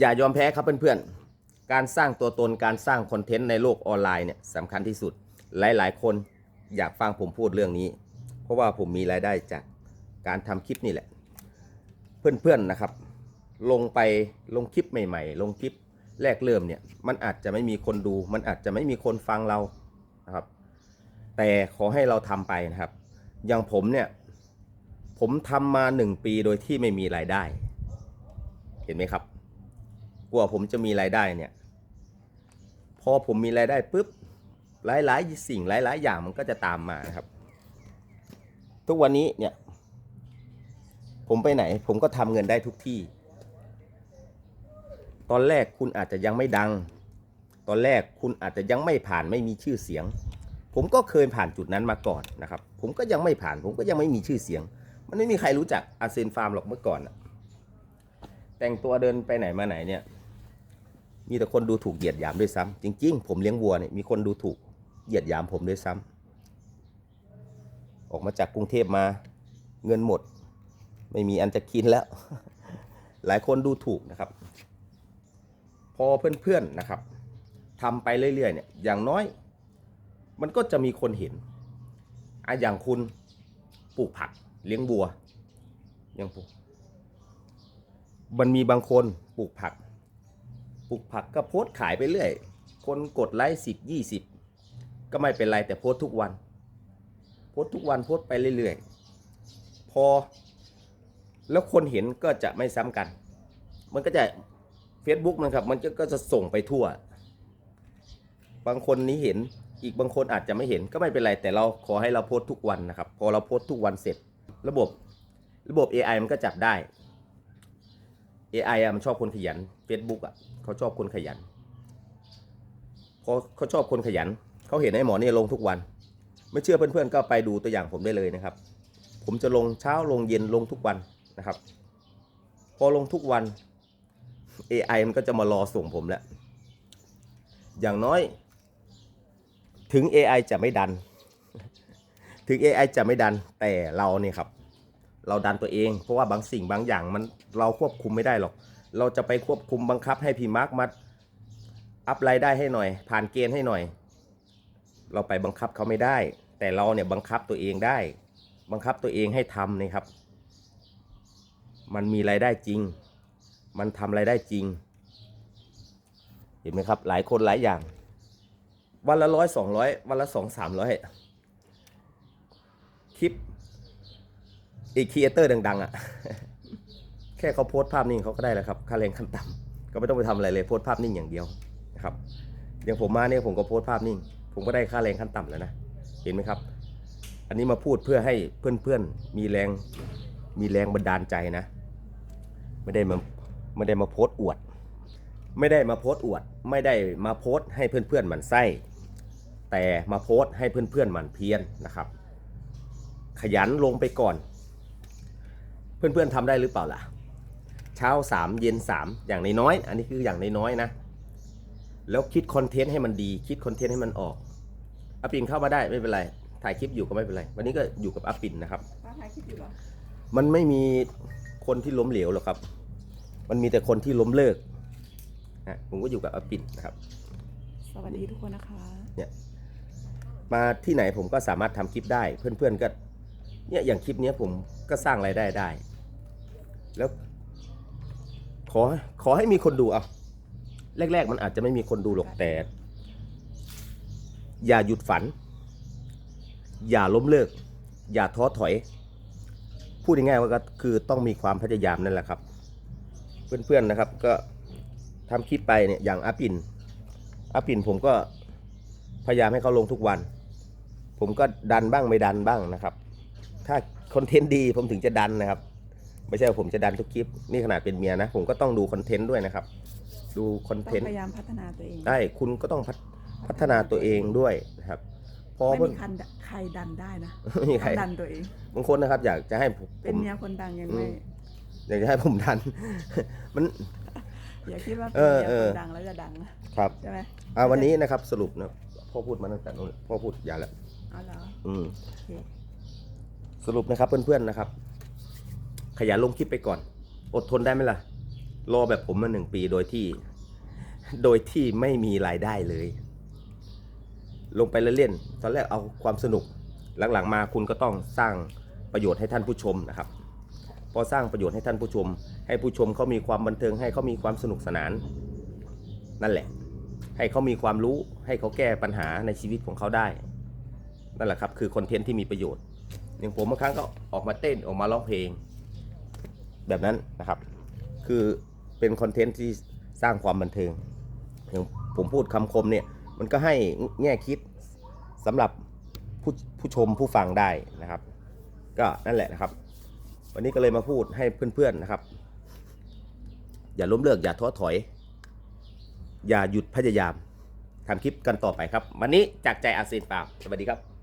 อย่ายอมแพ้ครับเพื่อนๆ การสร้างตัวตนการสร้างคอนเทนต์ในโลกออนไลน์เนี่ยสำคัญที่สุด หลายๆ คนอยากฟังผมพูดเรื่องนี้ เพราะว่าผมมีรายได้จากการทำคลิปนี่แหละ เพื่อนๆนะครับ ลงไปลงคลิปใหม่ ๆ ลงคลิปแรกเริ่มเนี่ยมันอาจจะไม่มีคนดู มันอาจจะไม่มีคนฟังเรานะครับ แต่ขอให้เราทำไปนะครับ อย่างผมเนี่ยผมทำมาหนึ่งปีโดยที่ไม่มีรายได้ เห็นไหมครับ กว่าผมจะมีรายได้เนี่ย พอผมมีรายได้ปุ๊บหลายๆ สิ่งหลาย ๆ อย่างมันก็จะตามมานะครับ ทุกวันนี้เนี่ย ผมไปไหน ผมก็ทำเงินได้ทุกที่ ตอนแรกคุณอาจจะยังไม่ดัง ตอนแรกคุณอาจจะยังไม่ผ่านไม่มีชื่อเสียง ผมก็เคยผ่านจุดนั้นมาก่อนนะครับ ผมก็ยังไม่ผ่าน ผมก็ยังไม่มีชื่อเสียง มันไม่มีใครรู้จักอาเซนฟาร์มหรอกเมื่อก่อนนะแต่งตัวเดินไปไหนมาไหนเนี่ย มีแต่คนดูถูกเหยียดหยามด้วยซ้ำจริง ๆ ผมเลี้ยงวัวเนี่ยมีคนดูถูกเหยียดหยามผมด้วยซ้ำออกมาจากกรุงเทพมาเงินหมด ไม่มีอันจะกินแล้ว หลายคนดูถูกนะครับ พอเพื่อนๆนะครับทำไปเรื่อยๆเนี่ยอย่างน้อย มันก็จะมีคนเห็นอะอย่างคุณปลูกผักเลี้ยงบัวอย่างปลูกมันมีบางคนปลูกผัก ปลูกผักก็โพสต์ขายไปเรื่อย คนกดไลค์สิบยี่สิบก็ไม่เป็นไรแต่โพสต์ทุกวัน โพสต์ทุกวันโพสต์ไปเรื่อยๆ พอ แล้วคนเห็นก็จะไม่ซ้ำกัน มันก็จะ Facebook มันครับ มันก็จะส่งไปทั่ว บางคนนี้เห็นอีกบางคนอาจจะไม่เห็นก็ไม่เป็นไร แต่เราขอให้เราโพสต์ทุกวันนะครับ พอเราโพสต์ทุกวันเสร็จ ระบบระบบ AI มันก็จับได้ AI อะมันชอบคนขยัน Facebook อะเขาชอบคนขยันเพอเขาชอบคนขยัน เขาเห็นไอ้หมอเนี่ยลงทุกวัน ไม่เชื่อเพื่อนๆก็ไปดูตัวอย่างผมได้เลยนะครับ ผมจะลงเช้าลงเย็นลงทุกวันนะครับ พอลงทุกวัน AI มันก็จะมารอส่งผมแล้ว อย่างน้อย ถึง AI จะไม่ดัน ถึง AI จะไม่ดันแต่เราเนี่ยครับ เราดันตัวเอง เพราะว่าบางสิ่งบางอย่างมันเราควบคุมไม่ได้หรอก เราจะไปควบคุมบังคับให้พี่มาร์กมาอัพรายได้ให้หน่อย ผ่านเกณฑ์ให้หน่อย เราไปบังคับเขาไม่ได้ แต่เราเนี่ยบังคับตัวเองได้ บังคับตัวเองให้ทำนะครับ มันมีรายได้จริง มันทำรายได้จริง เห็นไหมครับ หลายคนหลายอย่าง วันละร้อยสองร้อยวันละสองสามร้อยคลิป อีกครีเอเตอร์ดัง ๆ อะ แค่เขาโพสต์ภาพนิ่งเขาก็ได้แล้วครับ ค่าแรงขั้นต่ำก็ไม่ต้องไปทำอะไรเลยโพสต์ภาพนิ่งอย่างเดียวนะครับ อย่างผมมาเนี่ยผมก็โพสต์ภาพนิ่ง ผมก็ได้ค่าแรงขั้นต่ำแล้วนะ เห็นไหมครับ อันนี้มาพูดเพื่อให้เพื่อนๆมีแรงมีแรงบันดาลใจนะ ไม่ได้มาไม่ได้มาโพสต์อวด ไม่ได้มาโพสต์อวด ไม่ได้มาโพสต์ให้เพื่อนๆมันไส้ แต่มาโพสต์ให้เพื่อนๆมันเพียนนะครับ ขยันลงไปก่อน เพื่อนๆทำได้หรือเปล่าล่ะ เช้าสามเย็นสามอย่างน้อยๆอันนี้คืออย่างน้อยๆนะ แล้วคิดคอนเทนต์ให้มันดี คิดคอนเทนต์ให้มันออกอาปินเข้ามาได้ไม่เป็นไร ถ่ายคลิปอยู่ก็ไม่เป็นไร วันนี้ก็อยู่กับอาปินนะครับป้าถ่ายคลิปอยู่เหรอมันไม่มีคนที่ล้มเหลวหรอกครับ มันมีแต่คนที่ล้มเลิกนะผมก็อยู่กับอาปินนะครับ สวัสดีทุกคนนะคะมาที่ไหนผมก็สามารถทำคลิปได้ เพื่อนๆก็เนี่ยอย่างคลิปเนี้ยผมก็สร้างรายได้ได้ แล้วขอขอให้มีคนดูเอาแรก ๆ มันอาจจะไม่มีคนดูหรอกแต่ อย่าหยุดฝัน อย่าล้มเลิก อย่าท้อถอย พูดง่ายๆว่าก็คือต้องมีความพยายามนั่นแหละครับ เพื่อนๆนะครับ ก็ทำคลิปไปเนี่ยอย่างอาปินอาปินผมก็พยายามให้เขาลงทุกวัน ผมก็ดันบ้างไม่ดันบ้างนะครับ ถ้าคอนเทนต์ดีผมถึงจะดันนะครับ ไม่ใช่ว่าผมจะดันทุกคลิป นี่ขนาดเป็นเมียนะ ผมก็ต้องดูคอนเทนต์ด้วยนะครับ ดูคอนต้อเทนงต์ พยายามพัฒนาตัวเองได้คุณก็ต้องพัฒพัฒนาตัวเองด้วยนะครับเพอไม่เพื่อนมีใครใครดันได้นะไม่มีใครต้องดันตัวเอง บางคนนะครับ อยากจะให้ผมเป็นเมียคนดังยังไม่อืมอยากจะให้ผมดัน มัน อย่าคิดว่าเอเป็นอเมียเอคอนดังแล้วจะดังนะครับใช่ไหมอ่าวันนี้นะครับสรุปนะพ่อพูดมาตั้งแต่นู้นพ่อพูดยาวแล้ว เอาเหรออืม โอเคสรุปนะครับเพื่อนๆนะครับ ขยันลงคลิปไปก่อน อดทนได้ไหมล่ะ รอแบบผมมาหนึ่งปีโดยที่ โดยที่ไม่มีรายได้เลย ลงไปเล่นๆตอนแรกเอาความสนุก หลังๆมาคุณก็ต้องสร้างประโยชน์ให้ท่านผู้ชมนะครับ พอสร้างประโยชน์ให้ท่านผู้ชม ให้ผู้ชมเขามีความบันเทิงให้เขามีความสนุกสนาน นั่นแหละ ให้เขามีความรู้ให้เขาแก้ปัญหาในชีวิตของเขาได้ นั่นแหละครับคือคอนเทนต์ที่มีประโยชน์อย่างผมบางครั้งก็ออกมาเต้นออกมาร้องเพลง แบบนั้นนะครับ คือเป็นคอนเทนต์ที่สร้างความบันเทิงอย่างผมพูดคำคมเนี่ย มันก็ให้แง่คิดสำหรับผู้ผู้ชมผู้ฟังได้นะครับ ก็นั่นแหละนะครับ วันนี้ก็เลยมาพูดให้เพื่อนๆนะครับ อย่าล้มเลิกอย่าท้อถอย อย่าหยุดพยายามทำคลิปกันต่อไปครับ วันนี้จากใจอาเซียนฟาร์มสวัสดีครับ